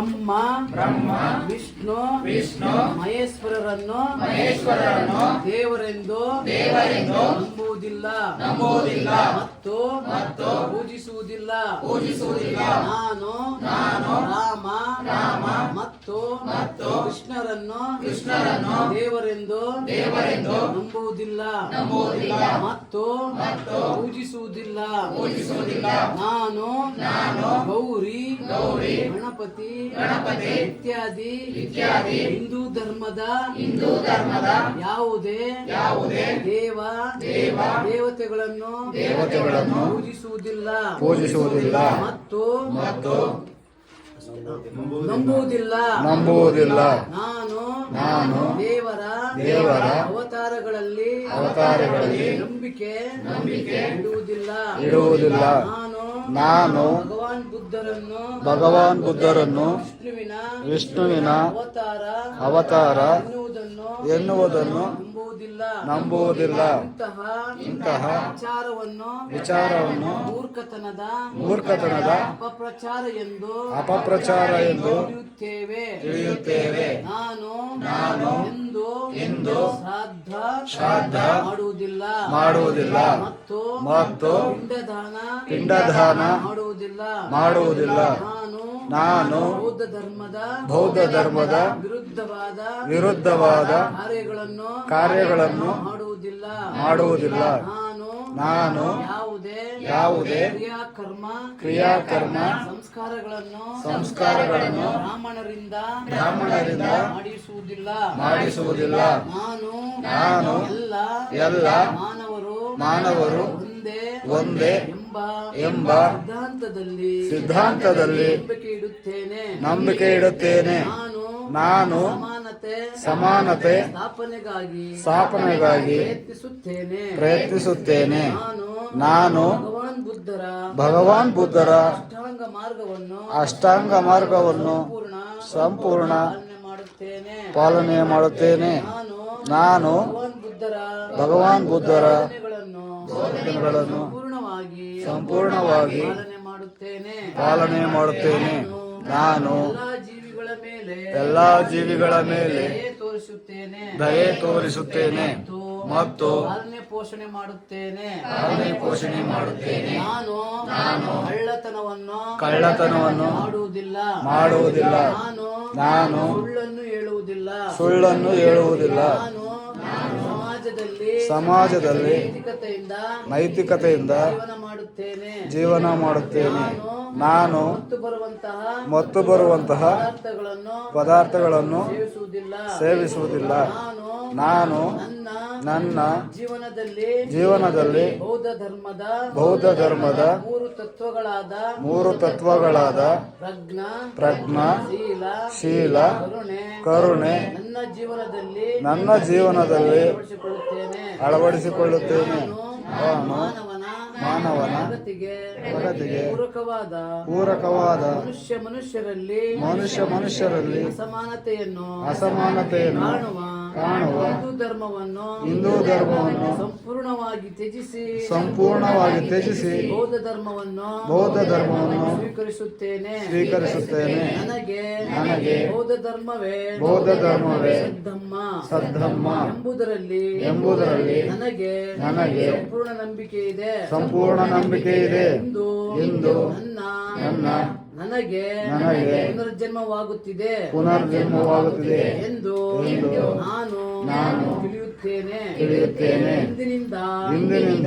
ಬ್ರಹ್ಮ ಬ್ರಹ್ಮ ವಿಷ್ಣು ವಿಷ್ಣು ಮಹೇಶ್ವರರನ್ನು ಮಹೇಶ್ವರರನ್ನು ದೇವರೆಂದು ದೇವರೆಂದು ನಂಬುವುದಿಲ್ಲ. ನಂಬುವುದಿಲ್ಲ. ಮತ್ತು ಮತ್ತು ಪೂಜಿಸುವುದಿಲ್ಲ. ಪೂಜಿಸುವುದಿಲ್ಲ. ಕೃಷ್ಣರನ್ನು ಕೃಷ್ಣರನ್ನು ದೇವರೆಂದು ದೇವರೆಂದು ನಂಬುವುದಿಲ್ಲ. ನಂಬುವುದಿಲ್ಲ. ಮತ್ತು ಮತ್ತು ಪೂಜಿಸುವುದಿಲ್ಲ. ಪೂಜಿಸುವುದಿಲ್ಲ. ನಾನು ನಾನು ಗೌರಿ ಗೌರಿ ಗಣಪತಿ ಗಣಪತಿ ಇತ್ಯಾದಿ ಇತ್ಯಾದಿ ಹಿಂದೂ ಧರ್ಮದ ಹಿಂದೂ ಧರ್ಮದ ಯಾವುದೇ ಯಾವುದೇ ದೇವ ದೇವ ದೇವತೆಗಳನ್ನು ದೇವತೆಗಳನ್ನು ಪೂಜಿಸುವುದಿಲ್ಲ. ಪೂಜಿಸುವುದಿಲ್ಲ. ಮತ್ತು ಮತ್ತು ನಂಬುವುದಿಲ್ಲ. ನಂಬುವುದಿಲ್ಲ. ನಾನು ನಾನು ದೇವರ ದೇವರ ಅವತಾರಗಳಲ್ಲಿ ಅವತಾರಗಳಲ್ಲಿ ನಂಬಿಕೆ ನಂಬಿಕೆ ಇಡುವುದಿಲ್ಲ. ಇಡುವುದಿಲ್ಲ. ನಾನು ನಾನು ಭಗವಾನ್ ಬುದ್ಧರನ್ನು ಭಗವಾನ್ ಬುದ್ಧರನ್ನು ವಿಷ್ಣುವಿನ ವಿಷ್ಣುವಿನ ಅವತಾರ ಅವತಾರ ಎನ್ನುವುದನ್ನು ಎನ್ನುವುದನ್ನು ನಂಬುವುದಿಲ್ಲ. ನಂಬುವುದಿಲ್ಲ. ಇಂತಹ ಇಂತಹ ವಿಚಾರವನ್ನು ವಿಚಾರವನ್ನು ಮೂರ್ಖತನದ ಮೂರ್ಖತನದ ಅಪಪ್ರಚಾರ ಎಂದು ಅಪಪ್ರಚಾರ ಎಂದು ತಿಳಿಯುತ್ತೇವೆ. ತಿಳಿಯುತ್ತೇವೆ. ನಾನು ನಾನು ಎಂದು ಶ್ರಾದ್ದ ಮಾಡುವುದಿಲ್ಲ. ಮಾಡುವುದಿಲ್ಲ. ಮತ್ತು ಮತ್ತು ಪಿಂಡದಾನ ಪಿಂಡದಾನ ಮಾಡುವುದಿಲ್ಲ. ಮಾಡುವುದಿಲ್ಲ. ನಾನು ನಾನು ಬೌದ್ಧ ಧರ್ಮದ ಬೌದ್ಧ ಧರ್ಮದ ವಿರುದ್ಧವಾದ ವಿರುದ್ಧವಾದ ಕಾರ್ಯಗಳನ್ನು ಕಾರ್ಯಗಳನ್ನು ಮಾಡುವುದಿಲ್ಲ. ಮಾಡುವುದಿಲ್ಲ. ನಾನು ಯಾವುದೇ ಯಾವುದೇ ಕ್ರಿಯಾಕರ್ಮ ಕ್ರಿಯಾಕರ್ಮ ಸಂಸ್ಕಾರಗಳನ್ನು ಸಂಸ್ಕಾರಗಳನ್ನು ಬ್ರಾಹ್ಮಣರಿಂದ ಬ್ರಾಹ್ಮಣರಿಂದ ಮಾಡಿಸುವುದಿಲ್ಲ. ಮಾಡಿಸುವುದಿಲ್ಲ. ನಾನು ನಾನು ಎಲ್ಲ ಎಲ್ಲ ಮಾನವರು ಮಾನವರು ಒಂದೇ ಒಂದೇ ಎಂಬ ಎಂಬ ಸಿದ್ಧಾಂತದಲ್ಲಿ ಸಿದ್ಧಾಂತದಲ್ಲಿ ನಂಬಿಕೆ ಇಡುತ್ತೇನೆ. ನಂಬಿಕೆ ಇಡುತ್ತೇನೆ. ನಾನು ನಾನು ಸಮಾನತೆ ಸಮಾನತೆ ಸ್ಥಾಪನೆಗಾಗಿ ಸ್ಥಾಪನೆಗಾಗಿ ಪ್ರಯತ್ನಿಸುತ್ತೇನೆ. ಪ್ರಯತ್ನಿಸುತ್ತೇನೆ. ನಾನು ಭಗವಾನ್ ಬುದ್ಧರ ಭಗವಾನ್ ಬುದ್ಧರ ಅಷ್ಟಾಂಗ ಮಾರ್ಗವನ್ನು ಅಷ್ಟಾಂಗ ಮಾರ್ಗವನ್ನು ಸಂಪೂರ್ಣ ಪಾಲನೆ ಮಾಡುತ್ತೇನೆ. ಪಾಲನೆ ಮಾಡುತ್ತೇನೆ. ನಾನು ಭಗವಾನ್ ಬುದ್ಧರ ಬೋಧನೆಗಳನ್ನು ಸಂಪೂರ್ಣವಾಗಿ ಪಾಲನೆ ಮಾಡುತ್ತೇನೆ. ನಾನು ಮೇಲೆ ಎಲ್ಲಾ ಜೀವಿಗಳ ಮೇಲೆ ತೋರಿಸುತ್ತೇನೆ. ದಯೆ ತೋರಿಸುತ್ತೇನೆ. ಮತ್ತು ಮತ್ತು ಪೋಷಣೆ ಮಾಡುತ್ತೇನೆ. ಪಾಲನೆ ಪೋಷಣೆ ಮಾಡುತ್ತೇನೆ. ನಾನು ನಾನು ಕಳ್ಳತನವನ್ನು ಕಳ್ಳತನವನ್ನು ಮಾಡುವುದಿಲ್ಲ. ಮಾಡುವುದಿಲ್ಲ. ನಾನು ನಾನು ಸುಳ್ಳನ್ನು ಹೇಳುವುದಿಲ್ಲ. ಸುಳ್ಳನ್ನು ಹೇಳುವುದಿಲ್ಲ. ನಾನು ಸಮಾಜದಲ್ಲಿ ನೈತಿಕತೆಯಿಂದ ಜೀವನ ಮಾಡುತ್ತೇನೆ. ನಾನು ಮತ್ತು ಬರುವಂತಹ ಪದಾರ್ಥಗಳನ್ನು ಸೇವಿಸುವುದಿಲ್ಲ. ನಾನು ನಾನು ನನ್ನ ನನ್ನ ಜೀವನದಲ್ಲಿ ಜೀವನದಲ್ಲಿ ಬೌದ್ಧ ಧರ್ಮದ ಬೌದ್ಧ ಧರ್ಮದ ಮೂರು ತತ್ವಗಳಾದ ಮೂರು ತತ್ವಗಳಾದ ಪ್ರಜ್ಞ ಪ್ರಜ್ಞ ಶೀಲ ಶೀಲ ಕರುಣೆ ಕರುಣೆ ನನ್ನ ಜೀವನದಲ್ಲಿ ನನ್ನ ಜೀವನದಲ್ಲಿ ಅಳವಡಿಸಿಕೊಳ್ಳುತ್ತೇನೆ. ನಾನು ಮಾನವನ ಪ್ರಗತಿಗೆ ಪೂರಕವಾದ ಪೂರಕವಾದ ಮನುಷ್ಯ ಮನುಷ್ಯರಲ್ಲಿ ಮನುಷ್ಯ ಮನುಷ್ಯರಲ್ಲಿ ಅಸಮಾನತೆಯನ್ನು ಅಸಮಾನತೆಯನ್ನು ಕಾಣುವ ಕಾಣುವ ಹಿಂದೂ ಧರ್ಮವನ್ನು ಹಿಂದೂ ಧರ್ಮವನ್ನು ಸಂಪೂರ್ಣವಾಗಿ ತ್ಯಜಿಸಿ ಸಂಪೂರ್ಣವಾಗಿ ತ್ಯಜಿಸಿ ಬೌದ್ಧ ಧರ್ಮವನ್ನು ಬೌದ್ಧ ಧರ್ಮವನ್ನು ಸ್ವೀಕರಿಸುತ್ತೇನೆ. ಸ್ವೀಕರಿಸುತ್ತೇನೆ. ನನಗೆ ನನಗೆ ಬೌದ್ಧ ಧರ್ಮವೇ ಬೌದ್ಧ ಧರ್ಮವೇ ಸದ್ಧಮ್ಮ ಸದ್ಧಮ್ಮ ಎಂಬುದರಲ್ಲಿ ಎಂಬುದರಲ್ಲಿ ನನಗೆ ನನಗೆ ಸಂಪೂರ್ಣ ನಂಬಿಕೆ ಇದೆ. ಸಂಪೂರ್ಣ ನಂಬಿಕೆ ಇದೆ. ಎಂದು ನನ್ನ ನನ್ನ ನನಗೆ ಪುನರ್ಜನ್ಮವಾಗುತ್ತಿದೆ. ಪುನರ್ಜನ್ಮವಾಗುತ್ತಿದೆ. ಎಂದು ಎಂದು ನಾನು ನಾನು ತಿಳಿಯುತ್ತೇನೆ. ತಿಳಿಯುತ್ತೇನೆ. ಇಂದಿನಿಂದ ಇಂದಿನಿಂದ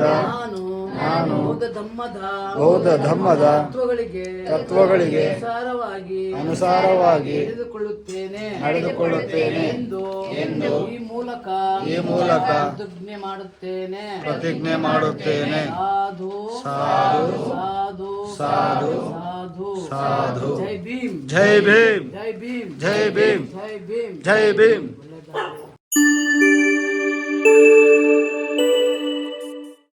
ನಾನು ಬೌದ್ಧ ಧಮ್ಮದ ಧರ್ಮದ ತತ್ವಗಳಿಗೆ ತತ್ವಗಳಿಗೆ ಅನುಸಾರವಾಗಿ ಅನುಸಾರವಾಗಿ ನಡೆದುಕೊಳ್ಳುತ್ತೇನೆ ಎಂದು ಈ ಮೂಲಕ ಈ ಮೂಲಕ ಪ್ರತಿಜ್ಞೆ ಮಾಡುತ್ತೇನೆ. ಪ್ರತಿಜ್ಞೆ ಮಾಡುತ್ತೇನೆ. ಸಾಧು ಸಾಧು ಸಾಧು ಸಾಧು ಜೈ ಭೀಮ್. ಜೈ ಭೀಮ್. ಜೈ ಭೀಮ್. ಜೈ ಭೀಮ್. ಜೈ ಭೀಮ್. ಜೈ ಭೀಮ್.